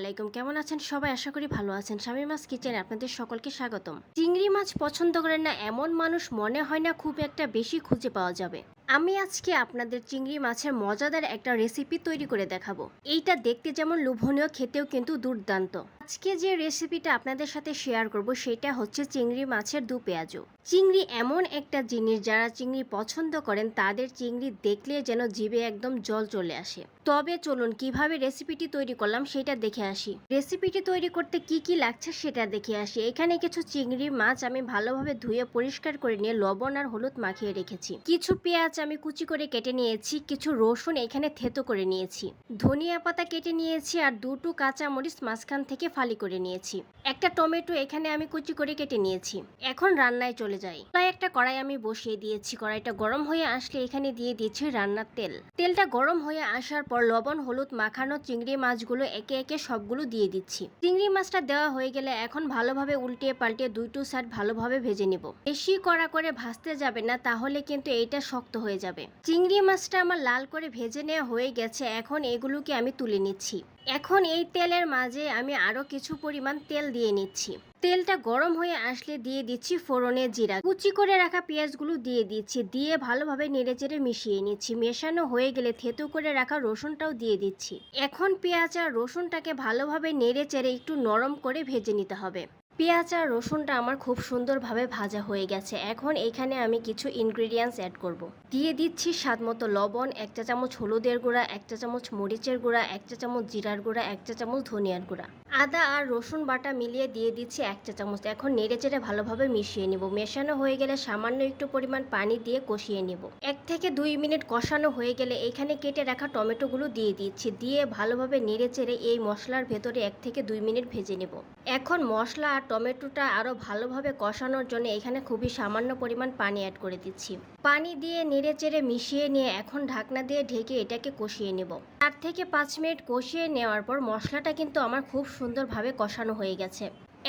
আলাইকুম। কেমন আছেন সবাই? আশা করি ভালো আছেন। স্বামী মাছ কিচেন আপনাদের সকলকে স্বাগতম। চিংড়ি মাছ পছন্দ করেন না এমন মানুষ মনে হয় না খুব একটা বেশি খুঁজে পাওয়া যাবে। আমি আজকে আপনাদের চিংড়ি মাছের মজাদার একটা রেসিপি তৈরি করে দেখাবো। এইটা দেখতে যেমন লোভনীয়, খেতেও কিন্তু দুর্দান্ত। আজকে যে রেসিপিটা আপনাদের সাথে শেয়ার করব, সেটা হচ্ছে চিংড়ি মাছের দু পেঁয়াজু। চিংড়ি এমন একটা জিনিস, যারা চিংড়ি পছন্দ করেন, তাদের চিংড়ি দেখলে যেন জিভে একদম জল চলে আসে। তবে চলুন, কীভাবে রেসিপিটি তৈরি করলাম, সেটা দেখে আসি। রেসিপিটি তৈরি করতে কি কি লাগছে, সেটা দেখে আসি। এখানে কিছু চিংড়ি মাছ আমি ভালোভাবে ধুয়ে পরিষ্কার করে নিয়ে লবণ আর হলুদ মাখিয়ে রেখেছি। কিছু পেঁয়াজ আমি কুচি করে কেটে নিয়েছি, কিছু রসুন এখানে থেতো করে নিয়েছি। ধনিয়া পাতা কেটে নিয়েছি আর দুটো কাঁচা মরিচ মাঝখান থেকে ফালি করে নিয়েছি। একটা টমেটো এখানে আমি কুচি করে কেটে নিয়েছি। এখন রান্নায় চলে যাই। তাই একটা কড়াই আমি বসিয়ে দিয়েছি। কড়াইটা গরম হয়ে আসলে এখানে দিয়ে দিয়েছি রান্নার তেল। তেলটা গরম হয়ে আসার পর লবণ, হলুদ, মাখানো চিংড়ি মাছগুলো একে একে সবগুলো দিয়ে দিচ্ছি। চিংড়ি মাছটা দেওয়া হয়ে গেলে এখন ভালোভাবে উল্টিয়ে পাল্টে দুইটো সাইড ভালোভাবে ভেজে নিব। বেশি কড়া করে ভাজতে যাবে না, তাহলে কিন্তু এইটা শক্ত হয়ে যাবে। চিংড়ি মাছটা আমার লাল করে ভেজে নেওয়া হয়ে গেছে, এখন এগুলোকে আমি তুলে নিচ্ছি। এখন এই তেলের মাঝে আমি আরও কিছু পরিমাণ তেল দিয়ে নিচ্ছি। তেলটা গরম হয়ে আসলে দিয়ে দিচ্ছি ফোড়নে জিরা। কুচি করে রাখা পেঁয়াজগুলো দিয়ে দিচ্ছি, দিয়ে ভালোভাবে নেড়েচেড়ে মিশিয়ে নিচ্ছি। মেশানো হয়ে গেলে থেতু করে রাখা রসুনটাও দিয়ে দিচ্ছি। এখন পেঁয়াজ আর রসুনটাকে ভালোভাবে নেড়েচেড়ে একটু নরম করে ভেজে নিতে হবে। পেঁয়াজ আর রসুনটা আমার খুব সুন্দরভাবে ভাজা হয়ে গেছে। এখন এখানে আমি কিছু ইনগ্রিডিয়েন্টস অ্যাড করব। দিয়ে দিচ্ছি স্বাদ মতো লবণ, এক চা চামচ হলুদের গুঁড়া, এক চা চামচ মরিচের গুঁড়া, এক চা চামচ জিরার গুঁড়া, এক চা চামচ ধনিয়ার গুঁড়া। আদা আর রসুন বাটা মিলিয়ে দিয়ে দিচ্ছি এক চা চামচ। এখন নেড়ে চেড়ে ভালোভাবে মিশিয়ে নিব। মেশানো হয়ে গেলে সামান্য একটু পরিমাণ পানি দিয়ে কষিয়ে নিব। এক থেকে দুই মিনিট কষানো হয়ে গেলে এখানে কেটে রাখা টমেটোগুলো দিয়ে দিচ্ছি। দিয়ে ভালোভাবে নেড়ে চেড়ে এই মশলার ভেতরে এক থেকে দুই মিনিট ভেজে নেব। এখন মশলা আর টমেটোটা আরও ভালোভাবে কষানোর জন্য এখানে খুবই সামান্য পরিমাণ পানি অ্যাড করে দিচ্ছি। পানি দিয়ে নেড়ে চেড়ে মিশিয়ে নিয়ে এখন ঢাকনা দিয়ে ঢেকে এটাকে কষিয়ে নেব। চার থেকে পাঁচ মিনিট কষিয়ে নেওয়ার পর মশলাটা কিন্তু আমার খুব সুন্দরভাবে কষানো হয়ে গেছে।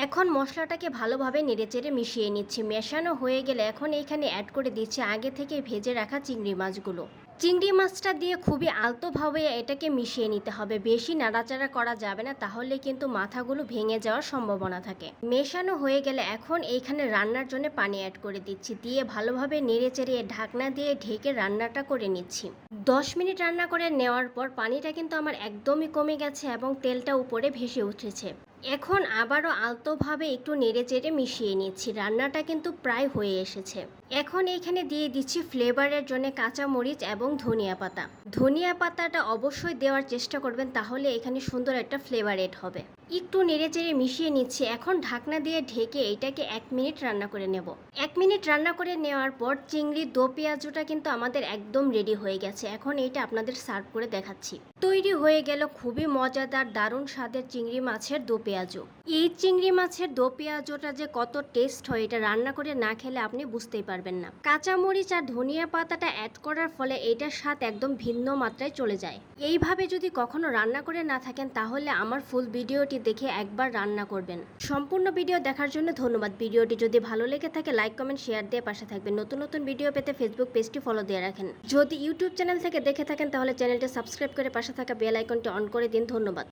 এখন মশলাটাকে ভালোভাবে নেড়েচেড়ে মিশিয়ে নিচ্ছি। মেশানো হয়ে গেলে এখন এইখানে অ্যাড করে দিচ্ছি আগে থেকে ভেজে রাখা চিংড়ি মাছগুলো। চিংড়ি মাছটা দিয়ে খুবই আলতোভাবে এটাকে মিশিয়ে নিতে হবে। বেশি নাড়াচাড়া করা যাবে না, তাহলে কিন্তু মাথাগুলো ভেঙে যাওয়ার সম্ভাবনা থাকে। মেশানো হয়ে গেলে এখন এইখানে রান্নার জন্য পানি অ্যাড করে দিচ্ছি। দিয়ে ভালোভাবে নেড়ে চেড়ে ঢাকনা দিয়ে ঢেকে রান্নাটা করে নিচ্ছি। দশ মিনিট রান্না করে নেওয়ার পর পানিটা কিন্তু আমার একদমই কমে গেছে এবং তেলটা উপরে ভেসে উঠেছে। এখন আবারও আলতোভাবে একটু নেড়ে চেড়ে মিশিয়ে নিচ্ছি। রান্নাটা কিন্তু প্রায় হয়ে এসেছে। এখন এখানে দিয়ে দিচ্ছি ফ্লেভারের জন্য কাঁচা মরিচ এবং ধনিয়া পাতা। ধনিয়া পাতাটা অবশ্যই দেওয়ার চেষ্টা করবেন, তাহলে এখানে সুন্দর একটা ফ্লেভার এড হবে। একটু নেড়ে চেড়ে মিশিয়ে নিচ্ছি। এখন ঢাকনা দিয়ে ঢেকে এটাকে এক মিনিট রান্না করে নেব। এক মিনিট রান্না করে নেওয়ার পর চিংড়ি, দো পেঁয়াজুটা কিন্তু আমাদের একদম রেডি হয়ে গেছে। এখন এইটা আপনাদের সার্ভ করে দেখাচ্ছি। তৈরি হয়ে গেল খুবই মজাদার, দারুণ স্বাদের চিংড়ি মাছের দো পেঁয়াজু। এই চিংড়ি মাছের দো পেঁয়াজুটা যে কত টেস্ট হয়, এটা রান্না করে না খেলে আপনি বুঝতেই পারবেন না। কাঁচামরিচ আর ধনিয়া পাতাটা অ্যাড করার ফলে এটার স্বাদ একদম ভিন্ন মাত্রায় চলে যায়। এইভাবে যদি কখনো রান্না করে না থাকেন, তাহলে আমার ফুল ভিডিওটি দেখে একবার রান্না করবেন। সম্পূর্ণ ভিডিও দেখার জন্য ধন্যবাদ। ভিডিওটি যদি ভালো লেগে থাকে লাইক কমেন্ট শেয়ার দিয়ে পাশে থাকবেন। নতুন নতুন ভিডিও পেতে ফেসবুক পেজটি ফলো দিয়ে রাখেন। যদি ইউটিউব চ্যানেল থেকে দেখে থাকেন, তাহলে চ্যানেলটি সাবস্ক্রাইব করে পাশে থাকা বেল আইকনটি অন করে দিন। ধন্যবাদ।